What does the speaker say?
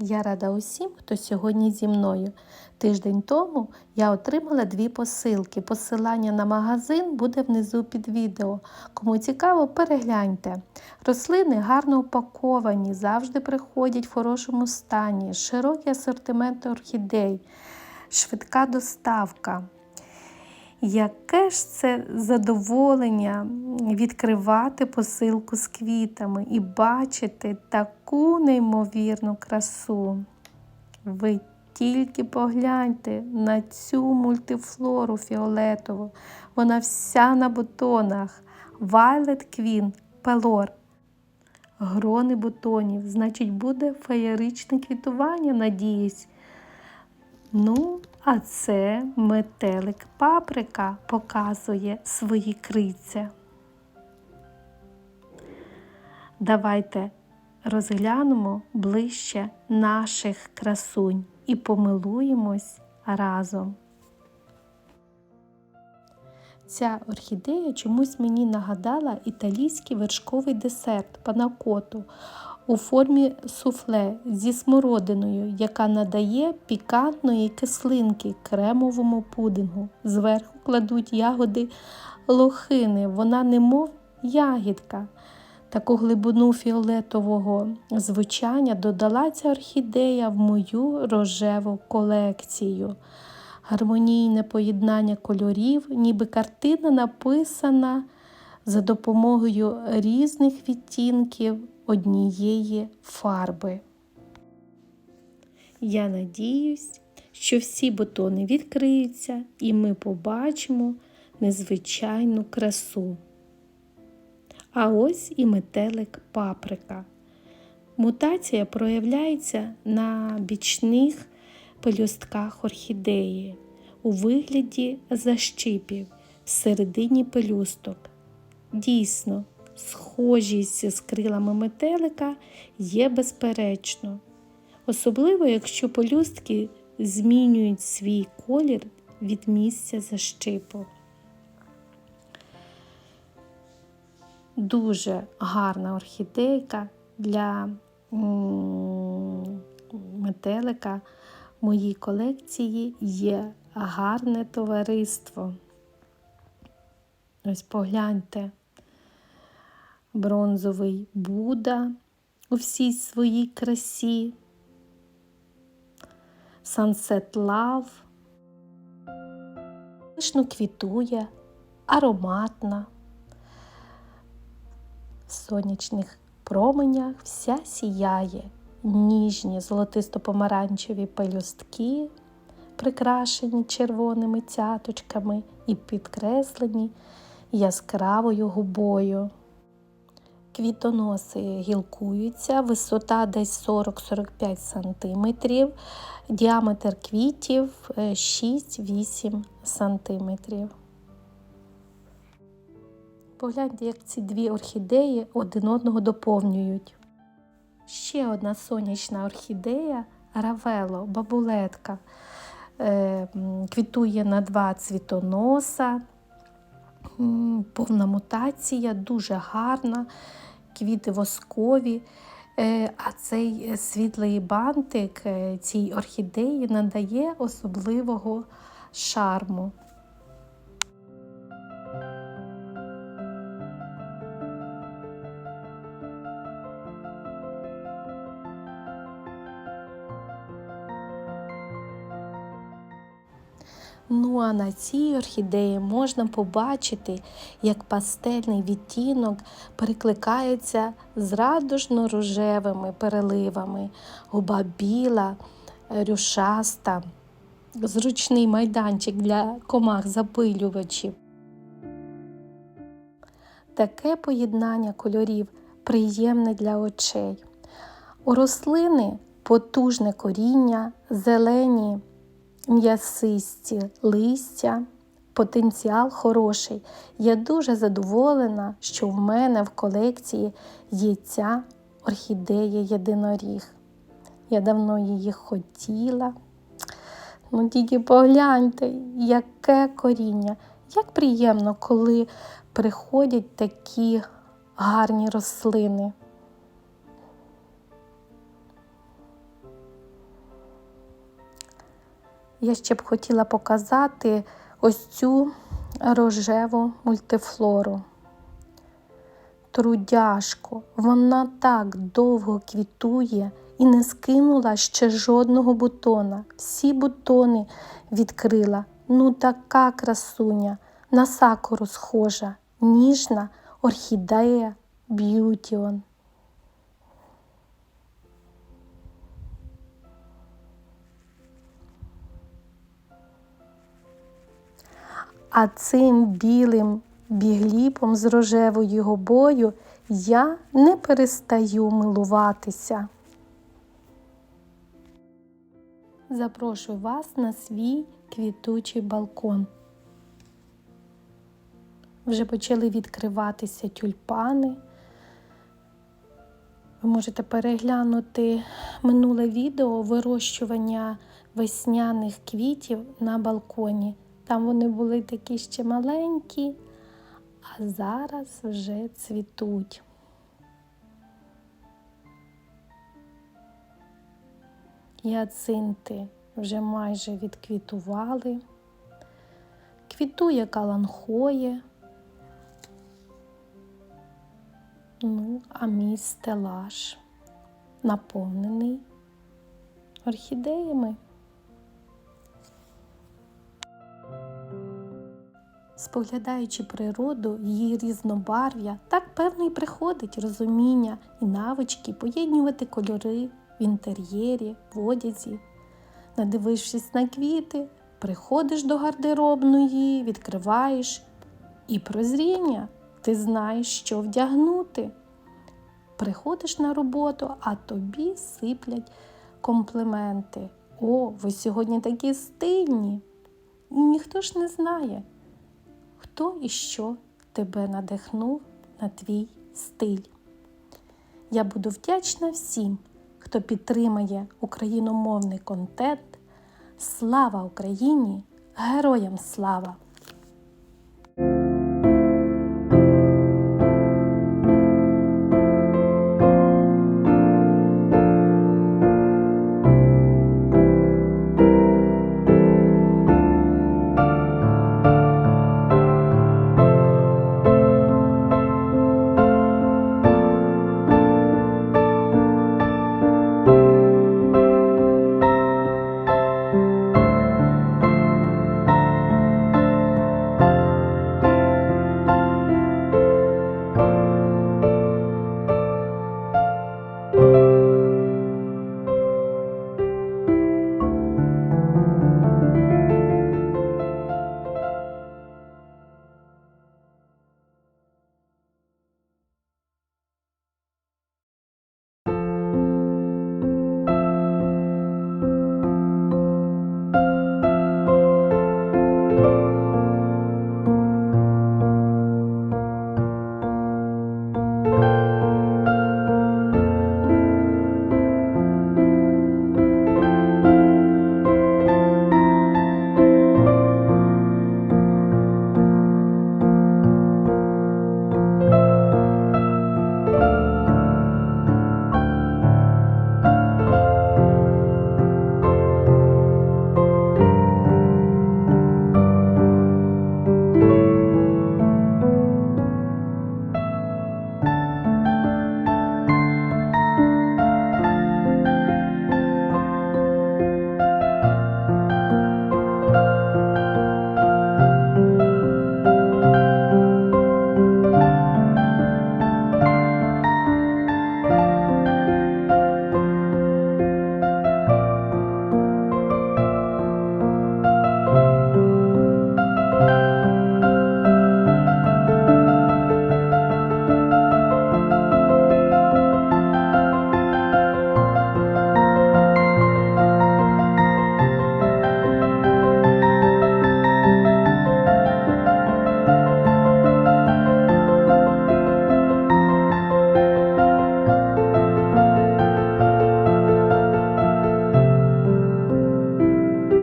Я рада усім, хто сьогодні зі мною. Тиждень тому я отримала дві посилки. Посилання на магазин буде внизу під відео. Кому цікаво, перегляньте. Рослини гарно упаковані, завжди приходять в хорошому стані, широкий асортимент орхідей, швидка доставка. Яке ж це задоволення відкривати посилку з квітами і бачити таку неймовірну красу. Ви тільки погляньте на цю мультифлору фіолетову. Вона вся на бутонах. Violet Queen Pelor. Грони бутонів. Значить, буде феєричне квітування, надіюсь. Ну, а це метелик паприка показує свої криця. Давайте розглянемо ближче наших красунь і помилуємось разом. Ця орхідея чомусь мені нагадала італійський вершковий десерт панакоту у формі суфле зі смородиною, яка надає пікантної кислинки кремовому пудингу. Зверху кладуть ягоди лохини, вона немов ягідка. Таку глибину фіолетового звучання додала ця орхідея в мою рожеву колекцію. Гармонійне поєднання кольорів, ніби картина написана за допомогою різних відтінків однієї фарби. Я надіюсь, що всі бутони відкриються і ми побачимо незвичайну красу. А ось і метелик паприка. Мутація проявляється на бічних пелюстках орхідеї у вигляді защипів всередині пелюсток. Дійсно, схожість з крилами метелика є безперечно, особливо якщо пелюстки змінюють свій колір від місця защипу. Дуже гарна орхідейка для метелика в моїй колекції є гарне товариство. Ось погляньте, бронзовий Буда у всій своїй красі, Sunset Love, Вишну квітує, ароматна. В сонячних променях вся сіяє, ніжні золотисто-помаранчеві пелюстки, прикрашені червоними цяточками і підкреслені яскравою губою. Квітоноси гілкуються, висота десь 40-45 см, діаметр квітів 6-8 см. Погляньте, як ці дві орхідеї один одного доповнюють. Ще одна сонячна орхідея равело, бабулетка, е, квітує на два цвітоноса, повна мутація, дуже гарна, квіти воскові. Е, а цей світлий бантик е, цій орхідеї надає особливого шарму. Ну а на цій орхідеї можна побачити, як пастельний відтінок перекликається з радужно-рожевими переливами, губа біла, рюшаста, зручний майданчик для комах запилювачів. Таке поєднання кольорів приємне для очей. У рослини потужне коріння, зелені м'ясисті листя, потенціал хороший. Я дуже задоволена, що в мене в колекції є ця орхідея єдиноріг. Я давно її хотіла. Ну, тільки погляньте, яке коріння. Як приємно, коли приходять такі гарні рослини. Я ще б хотіла показати ось цю рожеву мультифлору. Трудяшко, вона так довго квітує і не скинула ще жодного бутона. Всі бутони відкрила. Ну така красуня, на сакуру схожа, ніжна орхідея б'ютіон. А цим білим бігліпом з рожевою гобою я не перестаю милуватися. Запрошую вас на свій квітучий балкон. Вже почали відкриватися тюльпани. Ви можете переглянути минуле відео вирощування весняних квітів на балконі. Там вони були такі ще маленькі, а зараз вже цвітуть. Гіацинти вже майже відквітували. Квітує каланхоє. Ну, а мій стелаж наповнений орхідеями. Споглядаючи природу, її різнобарв'я, так певно і приходить розуміння і навички поєднувати кольори в інтер'єрі, в одязі. Надивившись на квіти, приходиш до гардеробної, відкриваєш і прозріння, ти знаєш, що вдягнути. Приходиш на роботу, а тобі сиплять компліменти. О, ви сьогодні такі стильні. І ніхто ж не знає, хто і що тебе надихнув на твій стиль. Я буду вдячна всім, хто підтримає україномовний контент. Слава Україні! Героям слава!